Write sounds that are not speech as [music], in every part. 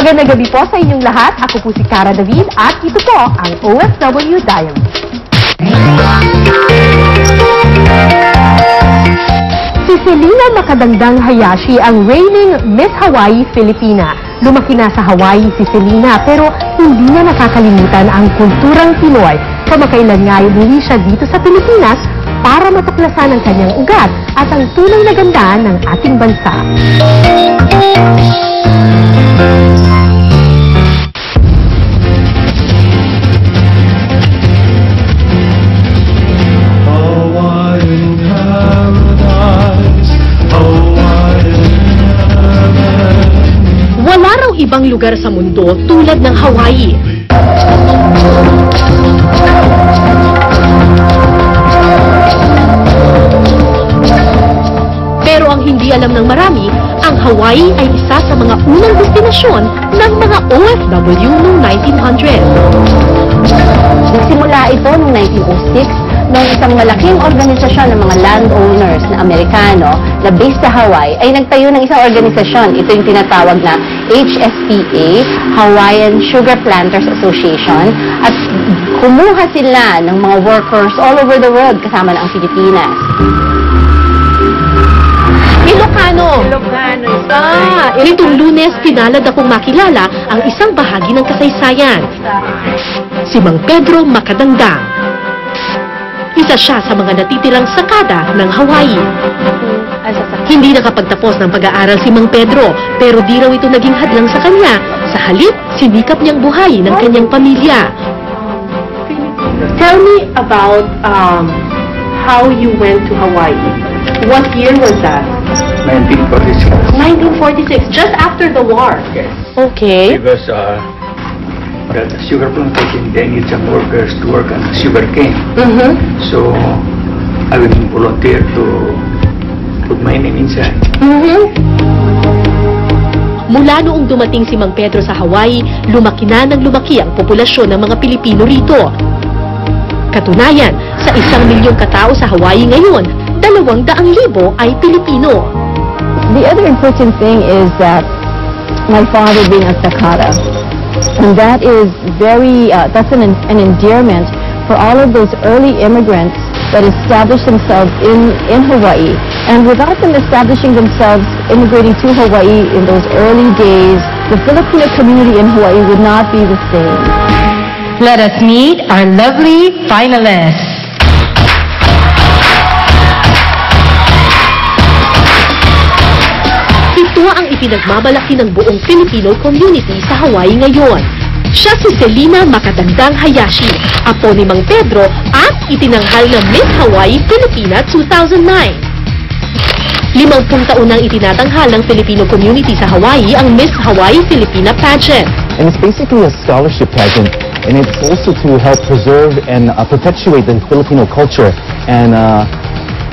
Magandang gabi po sa inyong lahat. Ako po si Cara David at ito po ang OFW Diary. Si Selena Makadangdang Hayashi ang reigning Miss Hawaii Filipina. Lumaki na sa Hawaii si Selena pero hindi niya nakakalimutan ang kulturang Pinoy. Kamakailan nga umuwi siya dito sa Pilipinas para matuklasan ang kanyang ugat at ang tunay na ganda ng ating bansa. Hawaiian ibang lugar sa mundo tulad ng Hawaii. Pero ang hindi alam ng marami, ang Hawaii ay isa sa mga unang destinasyon ng mga OFW noong 1900. Nagsimula ito noong 1906 nung isang malaking organisasyon ng mga landowners na Amerikano na based sa Hawaii ay nagtayo ng isang organisasyon. Ito yung tinatawag na HSPA, Hawaiian Sugar Planters Association at kumuha sila ng mga workers all over the world kasama na ang Pilipinas. Ilocano! Ilocano, Ah, nitong lunes, pinalad akong makilala ang isang bahagi ng kasaysayan. Si Mang Pedro Makadangdang. Isa siya sa mga natitirang sakada ng Hawaii. Hindi nakapagtapos ng pag-aaral si Mang Pedro, pero di raw ito naging hadlang sa kanya. Sa halip, sinikap niyang buhay ng kanyang pamilya. Tell me about um, how you went to Hawaii. What year was that? 1946. 1946, just after the war. Yes. Okay. Because uh, the sugar plantation, they need some workers to work on sugar cane. Mm-hmm. So I will volunteer to put my name inside. Mm-hmm. Mula noong dumating si Mang Pedro sa Hawaii, lumaki na ng lumaki ang populasyon ng mga Pilipino rito. Katunayan, sa isang milyong katao sa Hawaii ngayon, dalawang daang libo ay Pilipino. The other important thing is that my father being a Sakata, and that is very, uh, that's an, an endearment for all of those early immigrants that established themselves in, in Hawaii. And without them establishing themselves, immigrating to Hawaii in those early days, the Filipino community in Hawaii would not be the same. Let us meet our lovely finalists. Ipinagmamalaki ng buong Filipino community sa Hawaii ngayon. Siya si Selina Makadandang Hayashi, apo ni Mang Pedro at itinanghal na Miss Hawaii Filipina 2009. Limangpung taon nang itinatanghal ng Filipino community sa Hawaii ang Miss Hawaii Filipina pageant. And it's basically a scholarship pageant, and it's also to help preserve and uh, perpetuate the Filipino culture and uh,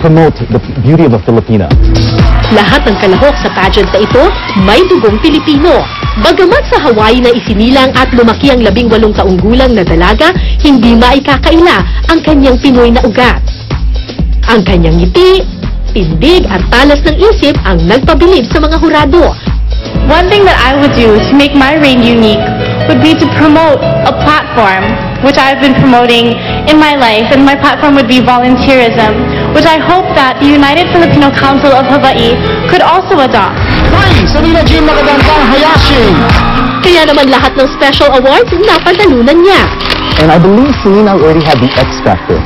promote the beauty of a Filipina. Lahat ng kalahok sa pageant na ito may dugong Pilipino. Bagamat sa Hawaii na isinilang at lumaki ang labing walong taong gulang na dalaga, hindi maikakaila ang kanyang Pinoy na ugat. Ang kanyang ngiti, tindig at talas ng isip ang nagpabilib sa mga hurado. One thing that I would do to make my reign unique would be to promote a platform which I've been promoting in my life, and my platform would be volunteerism, which I hope that the United Filipino Council of Hawaii could also adopt. Kaya naman lahat ng special awards napanalunan niya. And I believe Selena already had the X factor.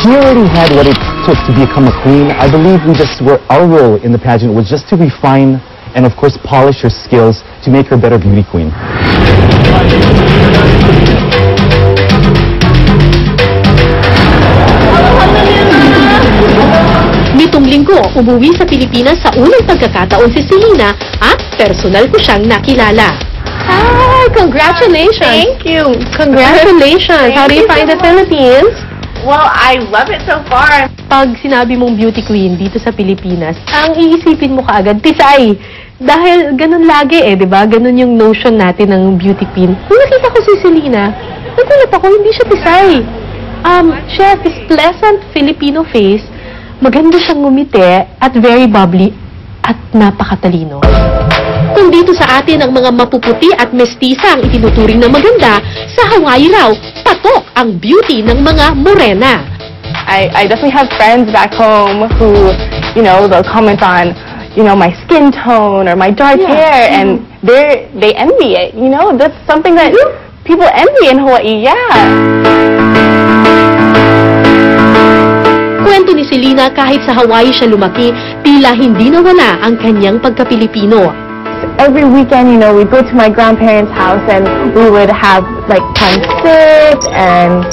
She already had what it took to become a queen. I believe we just were, our role in the pageant was just to refine and of course polish her skills to make her a better beauty queen. Nitong linggo, umuwi sa Pilipinas sa unang pagkakataon si Selena at personal ko siyang nakilala. Hi, congratulations. Thank you. Congratulations. How do you find the Philippines? Well, I love it so far. Pag sinabi mong beauty queen dito sa Pilipinas, ang iisipin mo kaagad, tisay. Dahil ganun lagi eh, di ba? Ganun yung notion natin ng beauty queen. Nung nakita ko si Selena, nagulat ako, hindi siya tisay. Um, she has this pleasant Filipino face, maganda siyang ngumiti, at very bubbly, at napakatalino. Kung dito sa atin ang mga mapuputi at mestiza ang itinuturing na maganda, sa Hawaii raw, patok ang beauty ng mga morena. I, I definitely have friends back home who, you know, they'll comment on, you know, my skin tone or my dark hair, and they they envy it. You know, that's something that people envy in Hawaii. Yeah. Kwento ni Selena kahit sa Hawaii siya lumaki, tila hindi nawala ang kanyang pagka-Pilipino. Every weekend, you know, we'd go to my grandparents' house and we would have like pancit and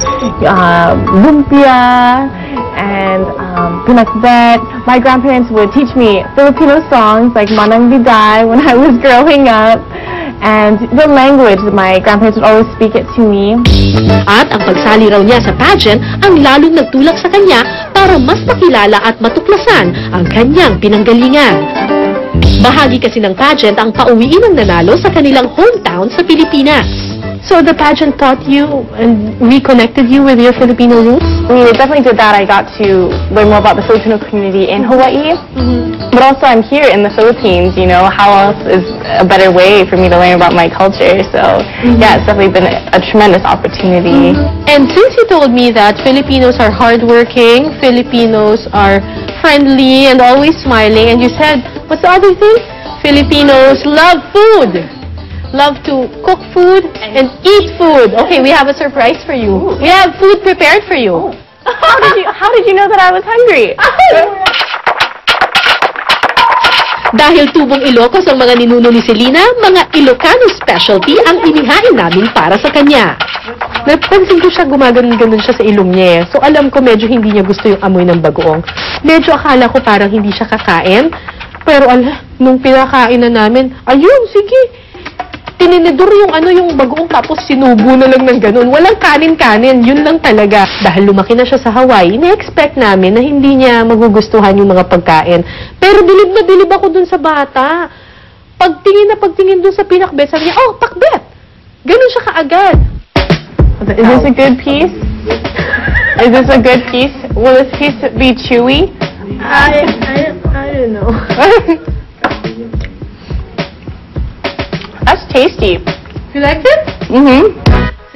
uh, lumpia and um, pinakbet. My grandparents would teach me Filipino songs like Manang Biday when I was growing up. And the language, my grandparents would always speak it to me. At ang pagsali raw niya sa pageant ang lalong nagtulak sa kanya para mas makilala at matuklasan ang kanyang pinanggalingan. Bahagi kasi ng pageant ang pauwiin ng nanalo sa kanilang hometown sa Pilipinas. So the pageant taught you and reconnected you with your Filipino roots? I mean, it definitely did that. I got to learn more about the Filipino community in Hawaii. But also, I'm here in the Philippines, you know, how else is a better way for me to learn about my culture? So, mm-hmm. yeah, it's definitely been a, a tremendous opportunity. Mm-hmm. And since you told me that Filipinos are hardworking, Filipinos are friendly and always smiling, and you said, what's the other thing? Filipinos love food. Love to cook food and eat food. Okay, we have a surprise for you. We have food prepared for you. Oh. [laughs] How did you, how did you know that I was hungry? [laughs] Dahil tubong Ilocos ang mga ninuno ni Selena, mga Ilocano specialty ang inihain namin para sa kanya. Napansin ko siya gumaganon-ganon siya sa ilong niya. eh. So alam ko medyo hindi niya gusto yung amoy ng bagoong. Medyo akala ko parang hindi siya kakain. Pero ala, nung pinakain na namin, ayun, sige. Tininidor yung ano yung bagoong tapos sinubo na lang ng ganun. Walang kanin-kanin, yun lang talaga. Dahil lumaki na siya sa Hawaii, na-expect namin na hindi niya magugustuhan yung mga pagkain. Pero bilib na bilib ako dun sa bata. Pagtingin na pagtingin dun sa pinakbet, sabi niya, oh, pakbet! Ganun siya kaagad. Is this a good piece? Is this a good piece? Will this piece be chewy? I, I, I don't know. [laughs] tasty. You like it? Mm-hmm.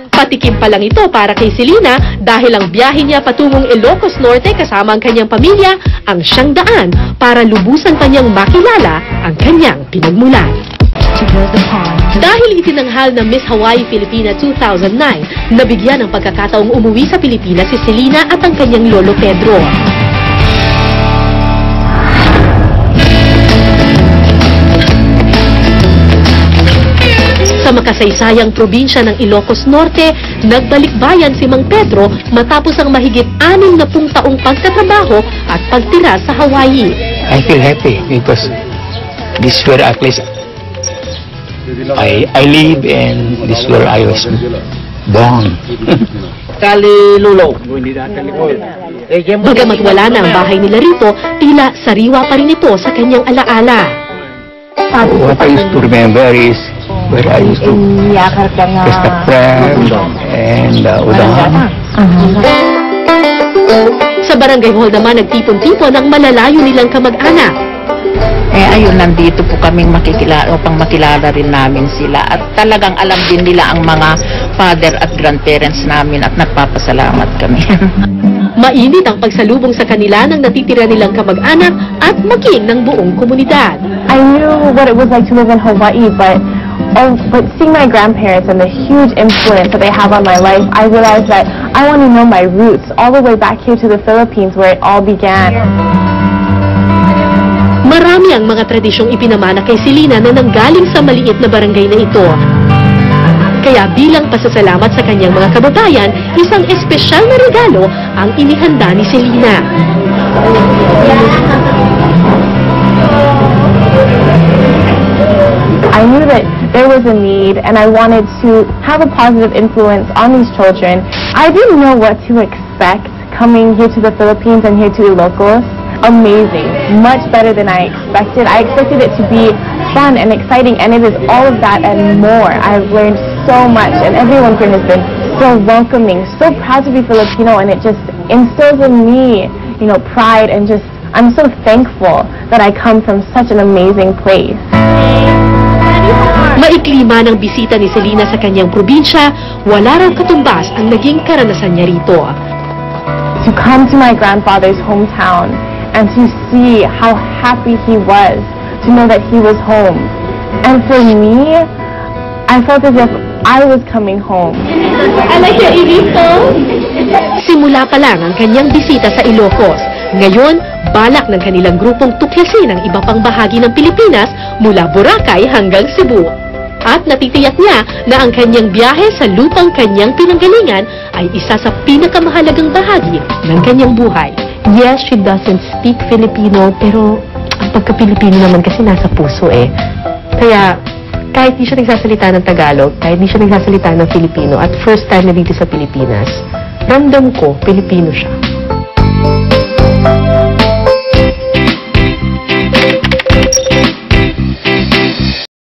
Patikim pa lang ito para kay Selena dahil ang biyahe niya patungong Ilocos Norte kasama ang kanyang pamilya ang siyang daan para lubusan pa niyang makilala ang kanyang pinagmulan. Dahil itinanghal ng Miss Hawaii Filipina 2009, nabigyan ng pagkakataong umuwi sa Pilipinas si Selena at ang kanyang lolo Pedro. Sa makasaysayang probinsya ng Ilocos Norte, nagbalikbayan si Mang Pedro matapos ang mahigit anim na pung taong pagtatrabaho at pagtira sa Hawaii. I feel happy because this is where at least I, I live and this is where I was born. [laughs] Bagamat wala na ang bahay nila rito, tila sariwa pa rin ito sa kanyang alaala. What I used to remember is where I used to test the crab and uh, udang. Sa barangay hall naman nagtipon-tipon ang malalayo nilang kamag-anak. Eh ayun, nandito po kaming makikilala, upang makilala rin namin sila. At talagang alam din nila ang mga father at grandparents namin at nagpapasalamat kami. [laughs] Mainit ang pagsalubong sa kanila ng natitira nilang kamag-anak at maging ng buong komunidad. I knew what it was like to live in Hawaii, but oh, but seeing my grandparents and the huge influence that they have on my life, I realized that I want to know my roots all the way back here to the Philippines where it all began. Marami ang mga tradisyong ipinamana kay Selena na nanggaling sa maliit na barangay na ito. Kaya bilang pasasalamat sa kanyang mga kababayan, isang espesyal na regalo ang inihanda ni Selena. I knew that there was a need and I wanted to have a positive influence on these children. I didn't know what to expect coming here to the Philippines and here to Ilocos. Amazing. Much better than I expected. I expected it to be fun and exciting and it is all of that and more. I've learned so much and everyone here has been so welcoming, so proud to be Filipino and it just instills in me, you know, pride and just, I'm so thankful that I come from such an amazing place. Maikli man ang bisita ni Selena sa kanyang probinsya, wala raw katumbas ang naging karanasan niya rito. to come to my grandfather's hometown and to see how happy he was to know that he was home. And for me, I felt as if I was coming home. I like your phone. Simula pa lang ang kanyang bisita sa Ilocos. Ngayon, balak ng kanilang grupong tuklasin ang iba pang bahagi ng Pilipinas mula Boracay hanggang Cebu. At natitiyak niya na ang kanyang biyahe sa lupang kanyang pinanggalingan ay isa sa pinakamahalagang bahagi ng kanyang buhay. Yes, she doesn't speak Filipino, pero ang pagka-Pilipino naman kasi nasa puso eh. Kaya, kahit di siya nagsasalita ng Tagalog, kahit di siya nagsasalita ng Filipino, at first time na dito sa Pilipinas, ramdam ko, Pilipino siya.